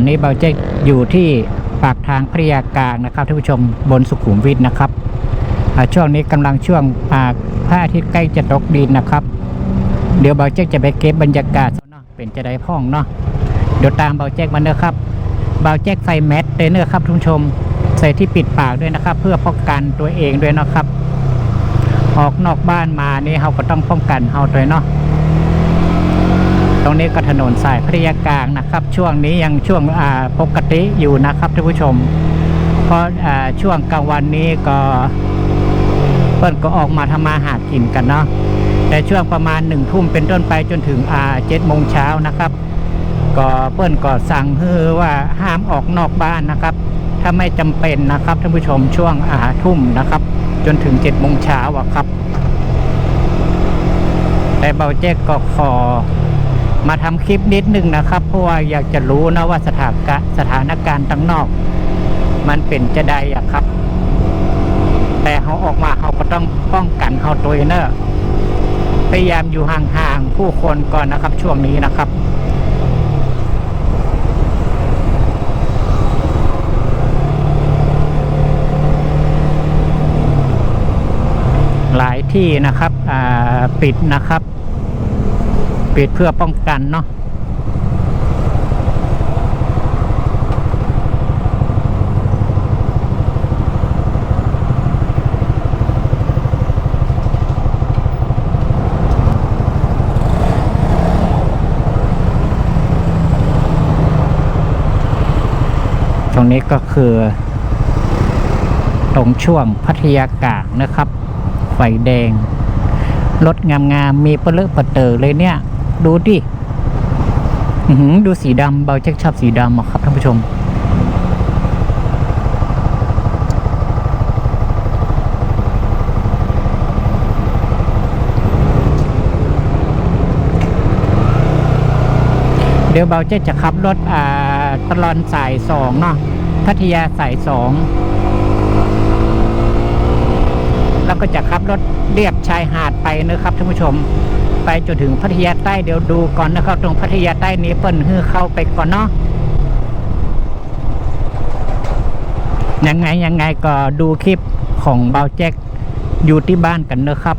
ตอนนี้เบาเจ๊กอยู่ที่ปากทางพระยากลางนะครับท่านผู้ชมบนสุขุมวิทนะครับช่วงนี้กำลังช่วงอ่าพระอาทิตย์ใกล้จะตกดินนะครับ เดี๋ยวเบาเจ๊กจะไปเก็บบรรยากาศเนาะเป็นจะได้พ่องเนาะเดี๋ยวตามเบาเจ๊กมาเนอะครับ เบาเจ๊กใส่แมสเดเนอร์ครับท่านผู้ชม ใส่ที่ปิดปากด้วยนะครับ เพื่อป้องกันตัวเองด้วยนะครับ ออกนอกบ้านมานี่เราก็ต้องป้องกันเราด้วยเนาะ รงนี้ก็ถนนสายพัทยากลางนะครับ ช่วงนี้ยังช่วงปกติอยู่นะครับท่านผู้ชม เพราะช่วงกลางวันนี้ก็เปิ้นก็ออกมาทำมาหากินกันเนาะแต่ช่วงประมาณหนึ่งทุ่มเป็นต้นไปจนถึงอ่าเจ็ดโมงเช้านะครับ ก็เปิ้นก็สั่งฮือว่าห้ามออกนอกบ้านนะครับ ถ้าไม่จำเป็นนะครับท่านผู้ชมช่วงอาทุ่มนะครับ จนถึงเจ็ดโมงเช้าอะครับ แต่เบาเจ๊กก็ขอ มาทำคลิปนิดนึงนะครับ เพราะว่าอยากจะรู้นะว่าสถานกสถานการณ์ตั้งนอก มันเป็นจะได้อะครับ แต่เขาออกมาเขาก็ต้องป้องกันเขาตัวเนอะพยายามอยู่ห่างๆผู้คนก่อนนะครับ ช่วงนี้นะครับหลายที่นะครับปิดนะครับ ปิดเพื่อป้องกันเนาะตรงนี้ก็คือ ตรงช่วงพัทยากางนะครับ ไฟแดงรถงามๆมีเปลือกประเตอเลยเนี่ย ดูดิดูสีดำเบาแจ็คชอบสีดำอะครับท่านผู้ชม เดี๋ยวเบาแจ็คจะขับรถอ่าตลอนสายสองเนาะพัทยาสายสองแล้วก็จะขับรถเรียบชายหาดไปนะครับท่านผู้ชม ไปจนถึงพัทยาใต้เดี๋ยวดูก่อนนะครับ ตรงพัทยาใต้นี้เปิ้นฮือเข้าไปก่อนเนาะยังไงยังไงก็ดูคลิปของเบาแจ็คอยู่ที่บ้านกันนะครับ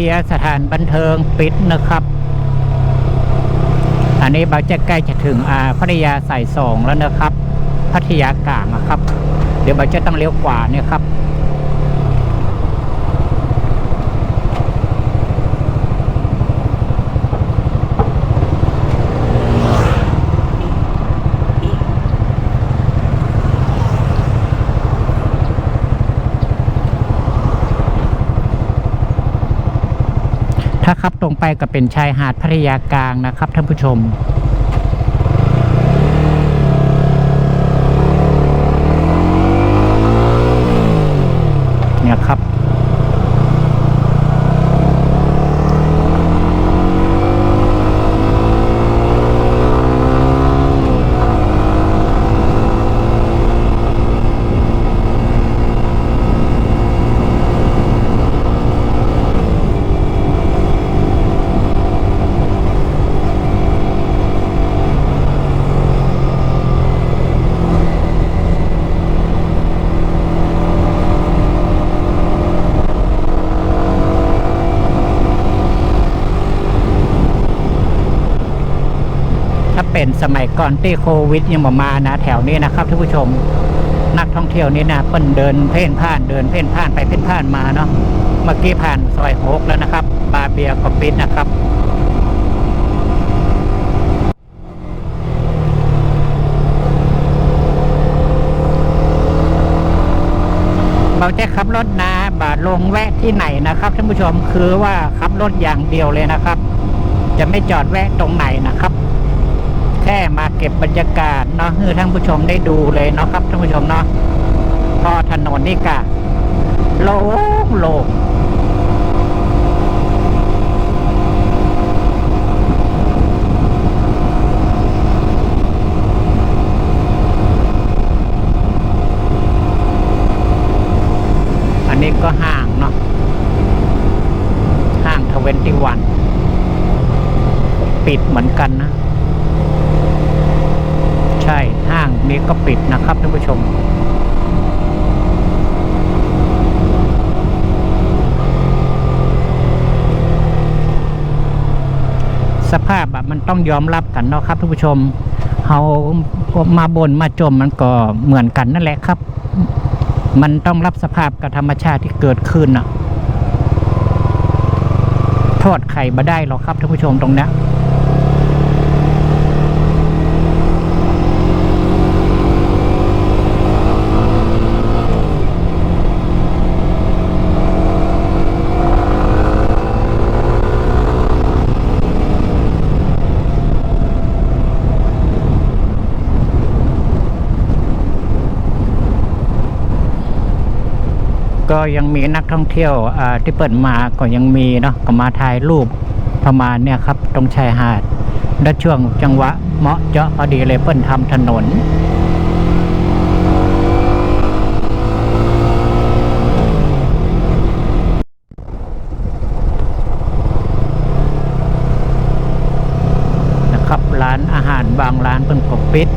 บียร์สถานบันเทิงปิดนะครับ อันนี้เบาจะใกล้จะถึงอ่าพัทยาสายสองแล้วนะครับ พัทยากลางนะครับ เดี๋ยวเบาจะต้องเลี้ยวขวาเนี่ยครับ ถ้าขับตรงไปก็เป็นชายหาดพัทยากลางนะครับท่านผู้ชม เป็นสมัยก่อนที่โควิดยังมานะแถวนี้นะครับท่านผู้ชมนักท่องเที่ยวนี่นะเปิ้นเดินเพ่นผ่านเดินเพ่นผ่านไปเพ่นผ่านมาเนาะเมื่อกี้ผ่านซอยหกแล้วนะครับ บาเบียก็ปิดนะครับเราจะขับรถนะบาลงแวะที่ไหนนะครับท่านผู้ชมคือว่าขับรถอย่างเดียวเลยนะครับ จะไม่จอดแวะตรงไหนนะครับ แค่มาเก็บบรรยากาศเนาะให้ท่านผู้ชมได้ดูเลยเนาะครับท่านผู้ชมเนาะพอถนนนี่กะโล่งโล่งอันนี้ก็ห้างเนาะห้างทเวนตี้วันปิดเหมือนกันนะ ใช่ห้างนี้ก็ปิดนะครับท่านผู้ชม สภาพอะมันต้องยอมรับกันเนาะครับท่านผู้ชมเขามาบนมาจมมันก็เหมือนกันนั่นแหละครับ มันต้องรับสภาพกับธรรมชาติที่เกิดขึ้นอะโทษใครมาได้หรอกครับท่านผู้ชมตรงเนี้ ก็ยังมีนักท่องเที่ยวที่เปิดมาก็ยังมีเนาะก็มาถ่ายรูปประมาณเนี่ยครับ ตรงชายหาดและช่วงจังหวะเหมาะเจาะพอดีเลยเปิ้นทำถนนนะครับร้านอาหารบางร้านเพิ่นก็ปิด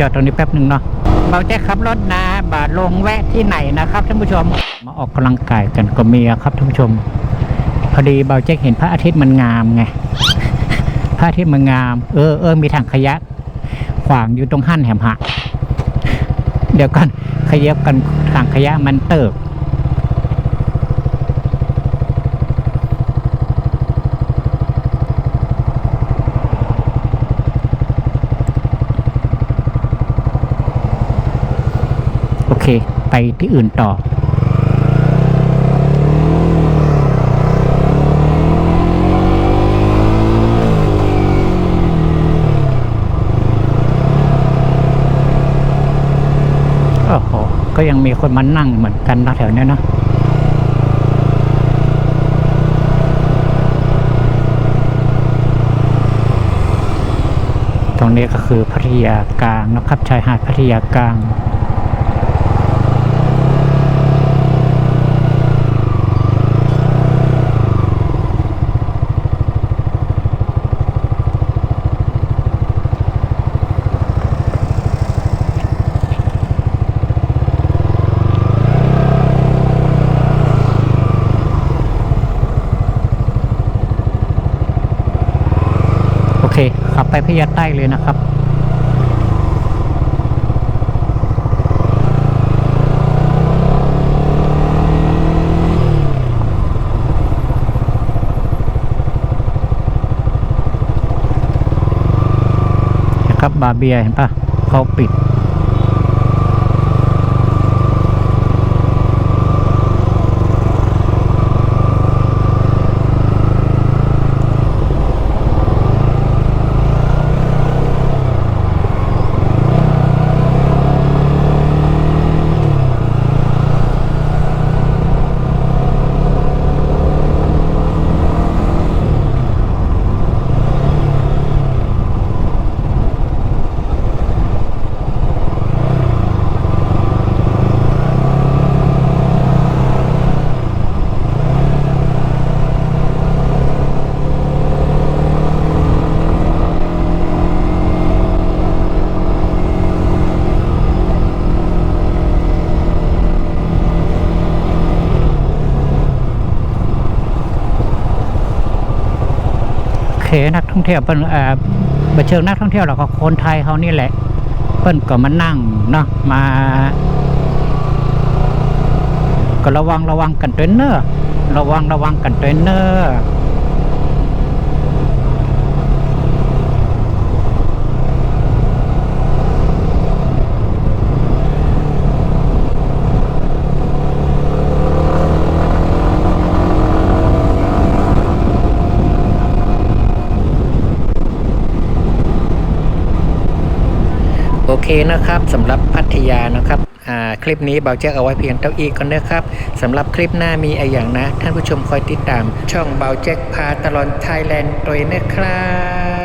จอดตรงนี้แป๊บหนึ่งเนาะเบาแจ๊ขับรถนะบาลงแวะที่ไหนนะครับท่านผู้ชม มาออกกำลังกายกันก็มีครับท่านผู้ชม พอดีเบาแจ๊เห็นพระอาทิตย์มันงามไงพระอาทิตย์มันงาม เออเออมีถังขยะ ขวางอยู่ตรงหั่นแหมหะเดี๋ยวก่อนขยับกันถังขยะมันเติบ ไปที่อื่นต่อโอ้โห ก็ยังมีคนมานั่งเหมือนกันนะแถวเนี้ยนะตรงนี้ก็คือพัทยากลางนะครับชายหาดพัทยากลาง ขับไปพยาใต้เลยนะครับ ครับบาเบียเห็นปะเขาปิด เคนักท่องเที่ยวเป็นเอ่อบัเชิงนักท่องเที่ยวเราก็คนไทยเขานี่แหละเปิ้นก็มานั่งเนาะมา ก็ระวังระวังกันด้นเนอร์ระวังระวังกันด้นเนอร์ นะครับสำหรับพัทยานะครับคลิปนี้เบาแจ็คเอาไว้เพียงเท่าอีกก่อนนะครับสำหรับคลิปหน้ามีอะไรอย่างนะ ท่านผู้ชมคอยติดตาม ช่องเบาแจ็คพาตลอดไทยแลนด์ตัวนะครับ